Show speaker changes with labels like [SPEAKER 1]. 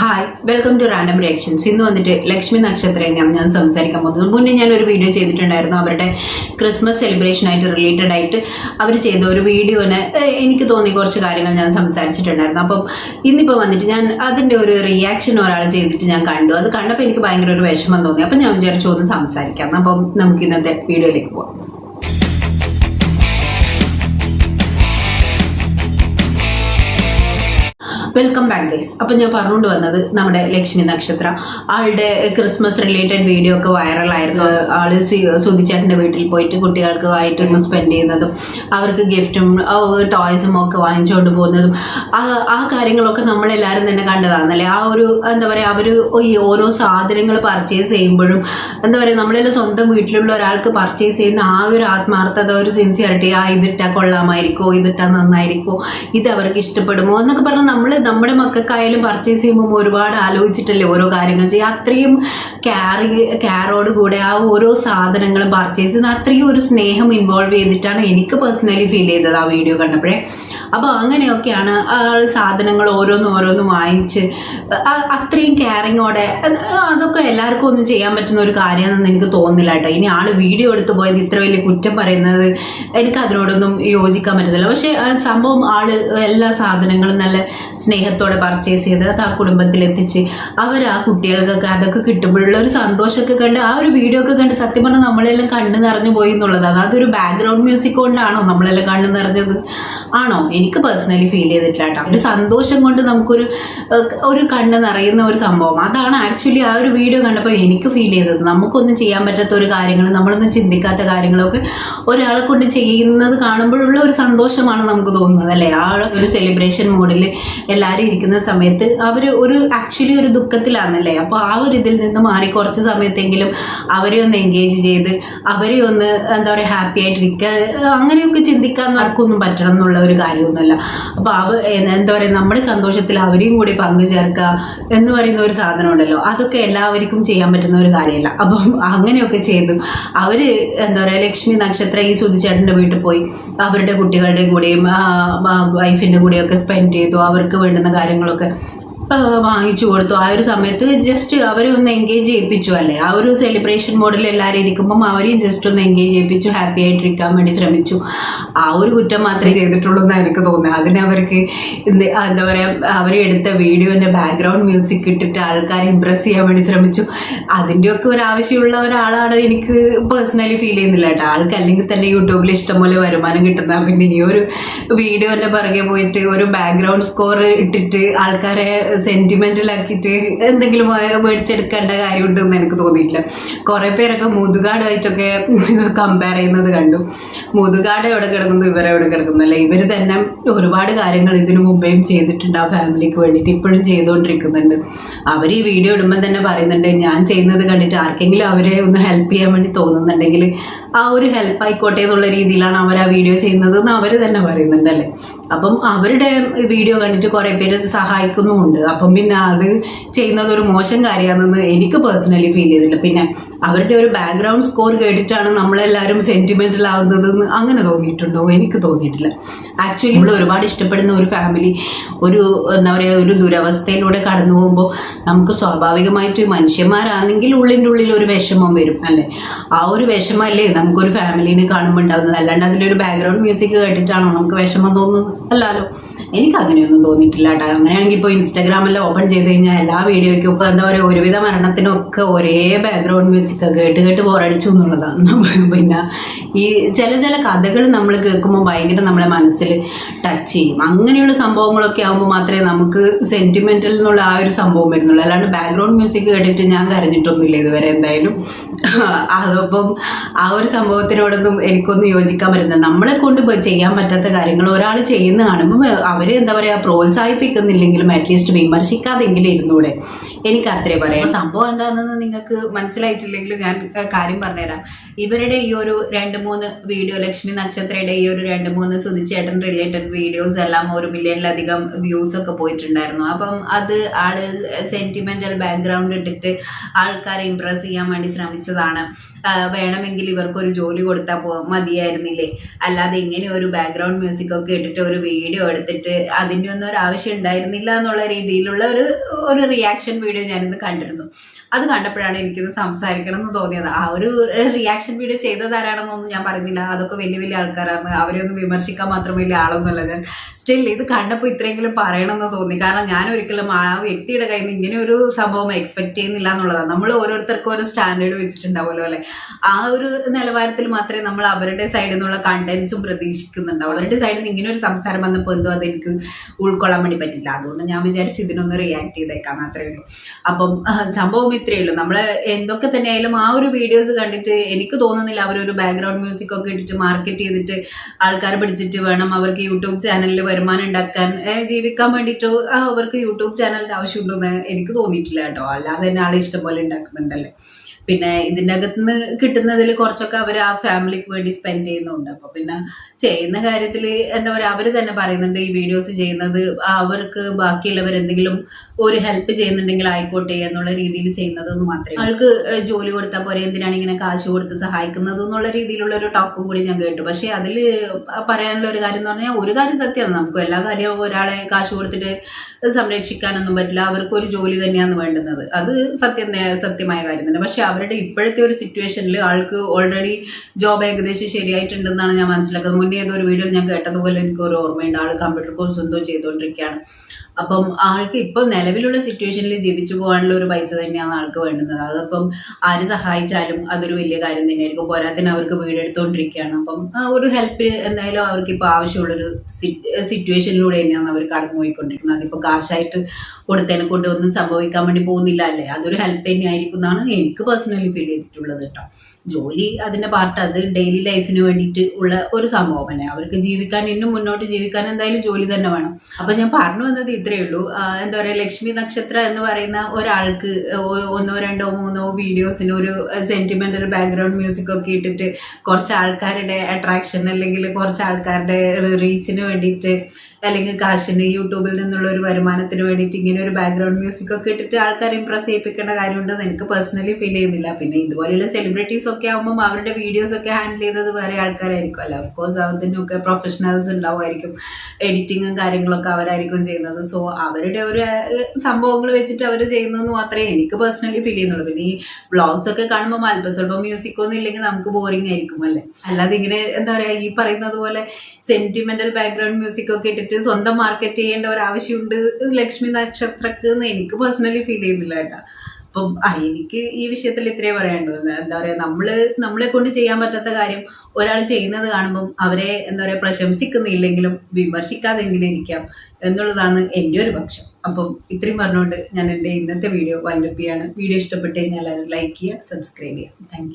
[SPEAKER 1] Hi welcome to random reactions ഇന്ന് വന്നിട്ട് ലക്ഷ്മി നക്ഷത്രയാണ് ഞാൻ സംസാരിക്കാൻ പോകുന്നത്. മുന്നേ ഞാൻ ഒരു വീഡിയോ ചെയ്തിട്ടുണ്ടായിരുന്നു. അവരുടെ ക്രിസ്മസ് സെലിബ്രേഷനായിട്ട് റിലേറ്റഡ് ആയിട്ട് അവർ ചെയ്ത ഒരു വീഡിയോന് എനിക്ക് തോന്നി കുറച്ച് കാര്യങ്ങൾ ഞാൻ സംസാരിച്ചിട്ടുണ്ടായിരുന്നു. അപ്പം ഇന്നിപ്പോൾ വന്നിട്ട് ഞാൻ അതിന്റെ ഒരു റിയാക്ഷൻ ഒരാൾ ചെയ്തിട്ട് ഞാൻ കണ്ടു. അത് കണ്ടപ്പോൾ എനിക്ക് ഭയങ്കര ഒരു വിഷമം തോന്നി. അപ്പം ഞാൻ വിചാരിച്ചു ഒന്ന് സംസാരിക്കാം. അപ്പം നമുക്ക് ഇന്നത്തെ വീഡിയോയിലേക്ക് പോകാം വെൽക്കം ബാക്ക് ഗൈസ് അപ്പം ഞാൻ പറഞ്ഞുകൊണ്ട് വന്നത് നമ്മുടെ ലക്ഷ്മി നക്ഷത്ര. ആളുടെ ക്രിസ്മസ് റിലേറ്റഡ് വീഡിയോ ഒക്കെ വൈറലായിരുന്നു ആൾ സുധിച്ചേട്ടന്റെ വീട്ടിൽ പോയിട്ട് കുട്ടികൾക്ക് ആയിട്ട് സ്പെൻഡ് ചെയ്യുന്നതും അവർക്ക് ഗിഫ്റ്റും ടോയ്സും ഒക്കെ വാങ്ങിച്ചുകൊണ്ട് പോകുന്നതും ആ കാര്യങ്ങളൊക്കെ നമ്മളെല്ലാവരും തന്നെ കണ്ടതാണെന്നല്ലേ ആ ഒരു എന്താ പറയുക അവർ ഈ ഓരോ സാധനങ്ങൾ പർച്ചേസ് ചെയ്യുമ്പോഴും എന്താ പറയുക നമ്മളെല്ലാം സ്വന്തം വീട്ടിലുള്ള ഒരാൾക്ക് പർച്ചേസ് ചെയ്യുന്ന ആ ഒരു ആത്മാർത്ഥത ഒരു സിൻസിയറിറ്റി ആ ഇതിട്ടാൽ കൊള്ളാമായിരിക്കോ ഇതിട്ടാൽ നന്നായിരിക്കോ ഇത് അവർക്ക് ഇഷ്ടപ്പെടുമോ എന്നൊക്കെ പറഞ്ഞാൽ നമ്മൾ നമ്മുടെ മക്കൾക്കായാലും പർച്ചേസ് ചെയ്യുമ്പോൾ ഒരുപാട് ആലോചിച്ചിട്ടല്ലേ ഓരോ കാര്യങ്ങൾ ചെയ്യുക. അത്രയും കെയറിങ് കെയറോട് കൂടെ ആ ഓരോ സാധനങ്ങളും പർച്ചേസ് ചെയ്യുന്ന അത്രയും ഒരു സ്നേഹം ഇൻവോൾവ് ചെയ്തിട്ടാണ് എനിക്ക് പേഴ്സണലി ഫീൽ ചെയ്തത് ആ വീഡിയോ കണ്ടപ്പോഴേ. അപ്പോൾ അങ്ങനെയൊക്കെയാണ് ആൾ സാധനങ്ങൾ ഓരോന്നും ഓരോന്നും വാങ്ങിച്ച് അത്രയും കെയറിങ്ങോടെ അതൊക്കെ എല്ലാവർക്കും ഒന്നും ചെയ്യാൻ പറ്റുന്ന ഒരു കാര്യമാണെന്ന് എനിക്ക് തോന്നുന്നില്ല കേട്ടോ. ഇനി ആൾ വീഡിയോ എടുത്ത് പോയത് ഇത്ര വലിയ കുറ്റം പറയുന്നത് എനിക്ക് അതിനോടൊന്നും യോജിക്കാൻ പറ്റത്തില്ല. പക്ഷേ സംഭവം ആൾ എല്ലാ സാധനങ്ങളും നല്ല സ്നേഹത്തോടെ പർച്ചേസ് ചെയ്ത് അത് ആ കുടുംബത്തിലെത്തിച്ച് അവർ ആ കുട്ടികൾക്കൊക്കെ അതൊക്കെ കിട്ടുമ്പോഴുള്ള ഒരു സന്തോഷമൊക്കെ കണ്ട് ആ ഒരു വീഡിയോ ഒക്കെ കണ്ട് സത്യം പറഞ്ഞാൽ നമ്മളെല്ലാം കണ്ണു നിറഞ്ഞു പോയി എന്നുള്ളതാണ് അതൊരു ബാക്ക്ഗ്രൗണ്ട് മ്യൂസിക് കൊണ്ടാണോ നമ്മളെല്ലാം കണ്ണു നിറഞ്ഞത്? ആണോ? എനിക്ക് പേഴ്സണലി ഫീൽ ചെയ്തിട്ടില്ല കേട്ടോ. ഒരു സന്തോഷം കൊണ്ട് നമുക്കൊരു ഒരു കണ്ണ് നിറയുന്ന ഒരു സംഭവം. അതാണ് ആക്ച്വലി ആ ഒരു വീഡിയോ കണ്ടപ്പോൾ എനിക്ക് ഫീൽ ചെയ്തത്. നമുക്കൊന്നും ചെയ്യാൻ പറ്റാത്ത ഒരു കാര്യങ്ങൾ നമ്മളൊന്നും ചിന്തിക്കാത്ത കാര്യങ്ങളൊക്കെ ഒരാളെ കൊണ്ട് ചെയ്യുന്നത് കാണുമ്പോഴുള്ള ഒരു സന്തോഷമാണ് നമുക്ക് തോന്നുന്നത് അല്ലേ? ആ ഒരു സെലിബ്രേഷൻ മോഡിൽ എല്ലാവരും ഇരിക്കുന്ന സമയത്ത് അവർ ഒരു ആക്ച്വലി ഒരു ദുഃഖത്തിലാണല്ലേ? അപ്പോൾ ആ ഒരു ഇതിൽ നിന്ന് മാറി കുറച്ച് സമയത്തെങ്കിലും അവരെ ഒന്ന് എൻഗേജ് ചെയ്ത് അവരെ ഒന്ന് എന്താ പറയുക ഹാപ്പി ആയിട്ടിരിക്കുക അങ്ങനെയൊക്കെ ചിന്തിക്കാൻ ആർക്കൊന്നും പറ്റണം എന്നുള്ള ഒരു കാര്യമൊന്നുമല്ല അപ്പോൾ അവ എന്താ പറയുക നമ്മുടെ സന്തോഷത്തിൽ അവരെയും കൂടി പങ്കുചേർക്കുക എന്ന് പറയുന്ന ഒരു സാധനം ഉണ്ടല്ലോ അതൊക്കെ എല്ലാവർക്കും ചെയ്യാൻ പറ്റുന്ന ഒരു കാര്യമല്ല. അപ്പം അങ്ങനെയൊക്കെ ചെയ്തു. അവർ എന്താ പറയുക ലക്ഷ്മി നക്ഷത്ര ഈ സുധിച്ചേട്ടന്റെ വീട്ടിൽ പോയി അവരുടെ കുട്ടികളുടെ കൂടെയും വൈഫിന്റെ കൂടെയൊക്കെ സ്പെൻഡ് ചെയ്തു. അവർക്ക് വേണ്ടുന്ന കാര്യങ്ങളൊക്കെ വാങ്ങിച്ചു കൊടുത്തു. ആ ഒരു സമയത്ത് ജസ്റ്റ് അവരെ ഒന്ന് എൻഗേജ് ചെയ്യിപ്പിച്ചു അല്ലേ? ആ ഒരു സെലിബ്രേഷൻ മോഡിൽ എല്ലാവരും ഇരിക്കുമ്പം അവരെയും ജസ്റ്റ് ഒന്ന് എൻഗേജ് ചെയ്യിപ്പിച്ചു ഹാപ്പി ആയിട്ടിരിക്കാൻ വേണ്ടി ശ്രമിച്ചു. ആ ഒരു കുറ്റം മാത്രമേ ചെയ്തിട്ടുള്ളൂ എന്നാണ് എനിക്ക് തോന്നുന്നത്. അതിന് അവർക്ക് എന്താ പറയുക അവരെ എടുത്ത വീഡിയോന്റെ ബാക്ക്ഗ്രൗണ്ട് മ്യൂസിക് ഇട്ടിട്ട് ആൾക്കാരെ ഇമ്പ്രസ് ചെയ്യാൻ വേണ്ടി ശ്രമിച്ചു. അതിന്റെയൊക്കെ ഒരു ആവശ്യമുള്ള ഒരാളാണ് എനിക്ക് പേഴ്സണലി ഫീൽ ചെയ്യുന്നില്ല കേട്ടോ. ആൾക്ക് അല്ലെങ്കിൽ തന്നെ യൂട്യൂബിൽ ഇഷ്ടംപോലെ വരുമാനം കിട്ടുന്ന പിന്നെ ഈ ഒരു വീഡിയോന്റെ പുറകെ പോയിട്ട് ഒരു ബാക്ക്ഗ്രൗണ്ട് സ്കോർ ഇട്ടിട്ട് ആൾക്കാരെ സെന്റിമെന്റലാക്കിയിട്ട് എന്തെങ്കിലും മേടിച്ചെടുക്കേണ്ട കാര്യമുണ്ടെന്ന് എനിക്ക് തോന്നിയിട്ടില്ല. കുറേ പേരൊക്കെ മുതുകാടായിട്ടൊക്കെ കമ്പയർ ചെയ്യുന്നത് കണ്ടു. മുതുകാട് എവിടെ കിടക്കുന്നു ഇവരെവിടെ കിടക്കുന്നു അല്ലെ? ഇവർ തന്നെ ഒരുപാട് കാര്യങ്ങൾ ഇതിനു മുമ്പേയും ചെയ്തിട്ടുണ്ട് ആ ഫാമിലിക്ക് വേണ്ടിയിട്ട് ഇപ്പോഴും ചെയ്തുകൊണ്ടിരിക്കുന്നുണ്ട്. അവർ ഈ വീഡിയോ ഇടുമ്പോൾ തന്നെ പറയുന്നുണ്ട് ഞാൻ ചെയ്യുന്നത് കണ്ടിട്ട് ആർക്കെങ്കിലും അവരെ ഒന്ന് ഹെൽപ്പ് ചെയ്യാൻ വേണ്ടി തോന്നുന്നുണ്ടെങ്കിൽ ആ ഒരു ഹെൽപ്പ് ആയിക്കോട്ടെ എന്നുള്ള രീതിയിലാണ് അവർ ആ വീഡിയോ ചെയ്യുന്നത് എന്ന് അവർ തന്നെ പറയുന്നുണ്ട് അല്ലേ? അപ്പം അവരുടെ വീഡിയോ കണ്ടിട്ട് കുറേ പേര് സഹായിക്കുന്നുമുണ്ട്. അപ്പം പിന്നെ അത് ചെയ്യുന്നത് ഒരു മോശം കാര്യമാണെന്ന് എനിക്ക് പേഴ്സണലി ഫീൽ ചെയ്തിട്ടില്ല. പിന്നെ അവരുടെ ഒരു ബാക്ക്ഗ്രൗണ്ട് സ്കോർ കേട്ടിട്ടാണ് നമ്മളെല്ലാവരും സെന്റിമെന്റൽ ആവുന്നതെന്ന് അങ്ങനെ തോന്നിയിട്ടുണ്ടോ? എനിക്ക് തോന്നിയിട്ടില്ല. ആക്ച്വലി നമ്മൾ ഒരുപാട് ഇഷ്ടപ്പെടുന്ന ഒരു ഫാമിലി ഒരു എന്താ പറയുക ഒരു ദുരവസ്ഥയിലൂടെ കടന്നു പോകുമ്പോൾ നമുക്ക് സ്വാഭാവികമായിട്ട് മനുഷ്യന്മാരാണെങ്കിൽ ഉള്ളിന്റെ ഉള്ളിൽ ഒരു വിഷമം വരും അല്ലേ? ആ ഒരു വിഷമമല്ലേ നമുക്കൊരു ഫാമിലിനെ കാണുമ്പോൾ ഉണ്ടാകുന്നത് അല്ലാണ്ട് ഒരു ബാക്ക്ഗ്രൗണ്ട് മ്യൂസിക് കേട്ടിട്ടാണോ നമുക്ക് വിഷമം തോന്നുന്നത്? claro. എനിക്ക് അങ്ങനെയൊന്നും തോന്നിയിട്ടില്ല കേട്ടോ അങ്ങനെയാണെങ്കിൽ ഇപ്പോൾ ഇൻസ്റ്റാഗ്രാമെല്ലാം ഓപ്പൺ ചെയ്ത് കഴിഞ്ഞാൽ എല്ലാ വീഡിയോയ്ക്കും ഇപ്പോൾ എന്താ പറയുക ഒരുവിധ മരണത്തിനൊക്കെ ഒരേ ബാക്ക്ഗ്രൗണ്ട് മ്യൂസിക് കേട്ട് കേട്ട് ബോറടിച്ചു എന്നുള്ളതാണ് പിന്നെ ഈ ചില ചില കഥകൾ നമ്മൾ കേൾക്കുമ്പോൾ ഭയങ്കര നമ്മളെ മനസ്സിൽ ടച്ച് ചെയ്യും. അങ്ങനെയുള്ള സംഭവങ്ങളൊക്കെ ആകുമ്പോൾ മാത്രമേ നമുക്ക് സെന്റിമെന്റൽ എന്നുള്ള ആ ഒരു സംഭവം വരുന്നുള്ളൂ. അല്ലാണ്ട് ബാക്ക്ഗ്രൗണ്ട് മ്യൂസിക് കേട്ടിട്ട് ഞാൻ കരഞ്ഞിട്ടൊന്നുമില്ല ഇതുവരെ എന്തായാലും. അതപ്പം ആ ഒരു സംഭവത്തിനോടൊന്നും എനിക്കൊന്നും യോജിക്കാൻ പറ്റുന്നത് നമ്മളെ കൊണ്ട് ചെയ്യാൻ പറ്റാത്ത കാര്യങ്ങൾ ഒരാൾ ചെയ്യുന്ന കാണുമ്പോൾ അവരെ എന്താ പറയുക പ്രോത്സാഹിപ്പിക്കുന്നില്ലെങ്കിലും അറ്റ്ലീസ്റ്റ് വിമർശിക്കാതെങ്കിലും ഇരുന്നൂടെ. എനിക്ക് അത്രേ പറയാം. സംഭവം എന്താണെന്ന് നിങ്ങൾക്ക് മനസ്സിലായിട്ടില്ലെങ്കിൽ ഞാൻ കാര്യം പറഞ്ഞുതരാം. ഇവരുടെ ഈ ഒരു രണ്ട് മൂന്ന് വീഡിയോ ലക്ഷ്മി നക്ഷത്രയുടെ ഈ ഒരു രണ്ട് മൂന്ന് സുധിച്ചേട്ടൻ റിലേറ്റഡ് വീഡിയോസ് എല്ലാം ഒരു മില്യണിലധികം വ്യൂസ് ഒക്കെ പോയിട്ടുണ്ടായിരുന്നു. അപ്പം അത് ആൾ സെന്റിമെന്റൽ ബാക്ക്ഗ്രൗണ്ട് ഇട്ടിട്ട് ആൾക്കാരെ ഇംപ്രസ് ചെയ്യാൻ വേണ്ടി ശ്രമിച്ചതാണ്. വേണമെങ്കിൽ ഇവർക്കൊരു ജോലി കൊടുത്താൽ മതിയായിരുന്നില്ലേ? അല്ലാതെ ഇങ്ങനെ ഒരു ബാക്ക്ഗ്രൗണ്ട് മ്യൂസിക് ഒക്കെ ഇട്ടിട്ട് ഒരു വീഡിയോ എടുത്തിട്ട് ചെയ്തിട്ട് അതിന്റെ ഒന്നും ഒരു ആവശ്യം ഉണ്ടായിരുന്നില്ല എന്നുള്ള രീതിയിലുള്ള ഒരു ഒരു റിയാക്ഷൻ വീഡിയോ ഞാനിന്ന് കണ്ടിരുന്നു. അത് കണ്ടപ്പോഴാണ് എനിക്കിത് സംസാരിക്കണം എന്ന് തോന്നിയത്. ആ ഒരു റിയാക്ഷൻ വീഡിയോ ചെയ്തതാരാണെന്നൊന്നും ഞാൻ പറയുന്നില്ല. അതൊക്കെ വലിയ വലിയ ആൾക്കാരാണ്. അവരെ ഒന്നും വിമർശിക്കാൻ മാത്രമേ ഇല്ല ഞാൻ. സ്റ്റിൽ ഇത് കണ്ടപ്പോൾ ഇത്രയെങ്കിലും പറയണമെന്ന് തോന്നി. കാരണം ഞാൻ ഒരിക്കലും ആ വ്യക്തിയുടെ കയ്യിൽ നിന്ന് ഇങ്ങനെ ഒരു സംഭവം എക്സ്പെക്ട് ചെയ്യുന്നില്ല എന്നുള്ളതാണ്. നമ്മൾ ഓരോരുത്തർക്കും ഓരോ സ്റ്റാൻഡേർഡ് വെച്ചിട്ടുണ്ടാവുമല്ലോ അല്ലെ? ആ ഒരു നിലവാരത്തിൽ മാത്രമേ നമ്മൾ അവരുടെ സൈഡിൽ നിന്നുള്ള കണ്ടന്റ്സും പ്രതീക്ഷിക്കുന്നുണ്ടാവും അവരുടെ സൈഡിൽ നിന്ന് ഇങ്ങനെ ഒരു സംസാരം വന്നപ്പോൾ എന്തോ അത് എനിക്ക് ഉൾക്കൊള്ളാൻ വേണ്ടി പറ്റില്ല അതുകൊണ്ട് ഞാൻ വിചാരിച്ചു ഇതിനൊന്ന് റിയാക്ട് ചെയ്തേക്കാം. മാത്രമേ ഉള്ളൂ. അപ്പം സംഭവം ഇത്രയേ ഉള്ളൂ നമ്മൾ എന്തൊക്കെ തന്നെ ആയാലും ആ ഒരു വീഡിയോസ് കണ്ടിട്ട് എനിക്ക് തോന്നുന്നില്ല അവരൊരു ബാക്ക്ഗ്രൗണ്ട് മ്യൂസിക് ഒക്കെ ഇട്ടിട്ട് മാർക്കറ്റ് ചെയ്തിട്ട് ആൾക്കാർ പിടിച്ചിട്ട് വേണം അവർക്ക് യൂട്യൂബ് ചാനലിൽ വരുമാനം ഉണ്ടാക്കാൻ ജീവിക്കാൻ വേണ്ടിയിട്ടോ അവർക്ക് യൂട്യൂബ് ചാനലിന്റെ ആവശ്യമുണ്ടെന്ന് എനിക്ക് തോന്നിയിട്ടില്ല കേട്ടോ. അല്ലാതെ തന്നെ ആളെ ഇഷ്ടംപോലെ ഉണ്ടാക്കുന്നുണ്ടല്ലേ. പിന്നെ ഇതിന്റെ അകത്തുനിന്ന് കിട്ടുന്നതിൽ കുറച്ചൊക്കെ അവർ ആ ഫാമിലിക്ക് വേണ്ടി സ്പെൻഡ് ചെയ്യുന്നുണ്ട്. അപ്പോൾ പിന്നെ ചെയ്യുന്ന കാര്യത്തിൽ എന്താ പറയുക അവർ തന്നെ പറയുന്നുണ്ട് ഈ വീഡിയോസ് ചെയ്യുന്നത് അവർക്ക് ബാക്കിയുള്ളവർ എന്തെങ്കിലും ഒരു ഹെൽപ്പ് ചെയ്യുന്നുണ്ടെങ്കിൽ ആയിക്കോട്ടെ എന്നുള്ള രീതിയിൽ ചെയ്യുന്നത് മാത്രമേ ആൾക്ക് ജോലി കൊടുത്താൽ പോരെ എന്തിനാണ് ഇങ്ങനെ കാശ് കൊടുത്ത് സഹായിക്കുന്നത് എന്നുള്ള രീതിയിലുള്ള ഒരു ടോക്കും കൂടി ഞാൻ കേട്ടു. പക്ഷെ അതിൽ പറയാനുള്ള ഒരു കാര്യം എന്ന് പറഞ്ഞാൽ ഒരു കാര്യം സത്യമാണ്. നമുക്ക് എല്ലാ കാര്യവും ഒരാളെ കാശ് കൊടുത്തിട്ട് സംരക്ഷിക്കാനൊന്നും പറ്റില്ല. അവർക്ക് ഒരു ജോലി തന്നെയാണ് വേണ്ടുന്നത്. അത് സത്യം സത്യമായ കാര്യം തന്നെ. പക്ഷെ അവരുടെ ഇപ്പോഴത്തെ ഒരു സിറ്റുവേഷനിൽ ആൾക്ക് ഓൾറെഡി ജോബ് ഏകദേശം ശരിയായിട്ടുണ്ടെന്നാണ് ഞാൻ മനസ്സിലാക്കുന്നത്. മുന്നേ ഏതോ ഒരു വീഡിയോ ഞാൻ കേട്ടതുപോലെ എനിക്ക് ഒരു ഓർമ്മയുണ്ട്. ആൾ കമ്പ്യൂട്ടർ കോഴ്സ് എന്തോ ചെയ്തുകൊണ്ടിരിക്കുകയാണ് അപ്പം ആൾക്ക് ഇപ്പം നിലവിലുള്ള സിറ്റുവേഷനിൽ ജീവിച്ചു പോകാനുള്ള ഒരു പൈസ തന്നെയാണ് ആൾക്ക് വേണ്ടുന്നത്. അതിപ്പം ആര് സഹായിച്ചാലും അതൊരു വലിയ കാര്യം തന്നെയായിരിക്കും. പോരാത്തിന് അവർക്ക് വീടെടുത്തോണ്ടിരിക്കുകയാണ്. അപ്പം ഒരു ഹെൽപ്പ് എന്തായാലും അവർക്ക് ഇപ്പോൾ ആവശ്യമുള്ളൊരു സിറ്റുവേഷനിലൂടെ തന്നെയാണ് അവർ കടന്നു പോയിക്കൊണ്ടിരിക്കുന്നത് അതിപ്പോൾ കാശായിട്ട് കൊടുത്തതിനെ കൊണ്ട് ഒന്നും സംഭവിക്കാൻ വേണ്ടി പോകുന്നില്ല അല്ലേ? അതൊരു ഹെൽപ്പ് തന്നെയായിരിക്കും എന്നാണ് എനിക്ക് പേഴ്സണലി ഫീൽ ചെയ്തിട്ടുള്ളത് കേട്ടോ. ജോലി അതിന്റെ പാർട്ട് അത് ഡെയിലി ലൈഫിന് വേണ്ടിയിട്ട് ഉള്ള ഒരു സംഭവം അല്ലേ? അവർക്ക് ജീവിക്കാൻ ഇന്നും മുന്നോട്ട് ജീവിക്കാൻ എന്തായാലും ജോലി തന്നെ വേണം. അപ്പൊ ഞാൻ പറഞ്ഞു വന്നത് ഇത്രയേ ഉള്ളൂ. എന്താ പറയാ ലക്ഷ്മി നക്ഷത്രം എന്ന് പറയുന്ന ഒരാൾക്ക് ഒന്നോ രണ്ടോ മൂന്നോ വീഡിയോസിന് ഒരു സെന്റിമെന്റൽ ബാക്ക്ഗ്രൗണ്ട് മ്യൂസിക് ഒക്കെ ഇട്ടിട്ട് കുറച്ച് ആൾക്കാരുടെ അട്രാക്ഷൻ അല്ലെങ്കിൽ കുറച്ച് ആൾക്കാരുടെ റീച്ചിന് വേണ്ടിയിട്ട് അല്ലെങ്കിൽ കാശിന് യൂട്യൂബിൽ നിന്നുള്ള ഒരു വരുമാനത്തിന് വേണ്ടിയിട്ട് ഇങ്ങനെ ഒരു ബാക്ക്ഗ്രൗണ്ട് മ്യൂസിക് ഒക്കെ ഇട്ടിട്ട് ആൾക്കാരെ ഇംപ്രസ് ചെയ്യിപ്പിക്കേണ്ട കാര്യമുണ്ടെന്ന് എനിക്ക് പേഴ്സണലി ഫീൽ ചെയ്യുന്നില്ല. പിന്നെ ഇതുപോലെയുള്ള സെലിബ്രിറ്റീസ് ഒക്കെ ആകുമ്പോൾ അവരുടെ വീഡിയോസ് ഒക്കെ ഹാൻഡിൽ ചെയ്തത് വേറെ ആൾക്കാരായിരിക്കും. അല്ല ഓഫ് കോഴ്സ് അതിനൊക്കെ പ്രൊഫഷണൽസ് ഉണ്ടാവുമായിരിക്കും. എഡിറ്റിങ്ങും കാര്യങ്ങളൊക്കെ അവരായിരിക്കും ചെയ്യുന്നത്. സോ അവരുടെ ഒരു സംഭവങ്ങൾ വെച്ചിട്ട് അവർ ചെയ്യുന്നതെന്ന് മാത്രമേ എനിക്ക് പേഴ്സണലി ഫീൽ ചെയ്യുന്നുള്ളൂ. പിന്നെ ഈ വ്ളോഗ്സ് ഒക്കെ കാണുമ്പോൾ അല്പം സ്വല്പം മ്യൂസിക് ഒന്നും ഇല്ലെങ്കിൽ നമുക്ക് ബോറിംഗ് ആയിരിക്കും അല്ലേ? അല്ലാതെ ഇങ്ങനെ എന്താ പറയുക ഈ പറയുന്നത് പോലെ സെന്റിമെന്റൽ ബാക്ക്ഗ്രൗണ്ട് മ്യൂസിക് ഒക്കെ ഇട്ടിട്ട് സ്വന്തം മാർക്കറ്റ് ചെയ്യേണ്ട ഒരു ആവശ്യമുണ്ട് ലക്ഷ്മി നക്ഷത്രക്ക് എന്ന് എനിക്ക് പേഴ്സണലി ഫീൽ ചെയ്യുന്നില്ല കേട്ടോ. അപ്പം എനിക്ക് ഈ വിഷയത്തിൽ ഇത്രേ പറയാനുള്ളൂ. എന്താ പറയാ നമ്മൾ നമ്മളെ കൊണ്ട് ചെയ്യാൻ പറ്റാത്ത കാര്യം ഒരാൾ ചെയ്യുന്നത് കാണുമ്പം അവരെ എന്താ പറയാ പ്രശംസിക്കുന്നില്ലെങ്കിലും വിമർശിക്കാതെങ്കിലും ഇരിക്കാം എന്നുള്ളതാണ് എന്റെ ഒരു പക്ഷം. അപ്പം ഇത്രയും പറഞ്ഞുകൊണ്ട് ഞാൻ എന്റെ ഇന്നത്തെ വീഡിയോ വൈൻഡപ്പ് ചെയ്യാണ്. വീഡിയോ ഇഷ്ടപ്പെട്ട് കഴിഞ്ഞാൽ ലൈക്ക് ചെയ്യുക സബ്സ്ക്രൈബ് ചെയ്യുക. താങ്ക്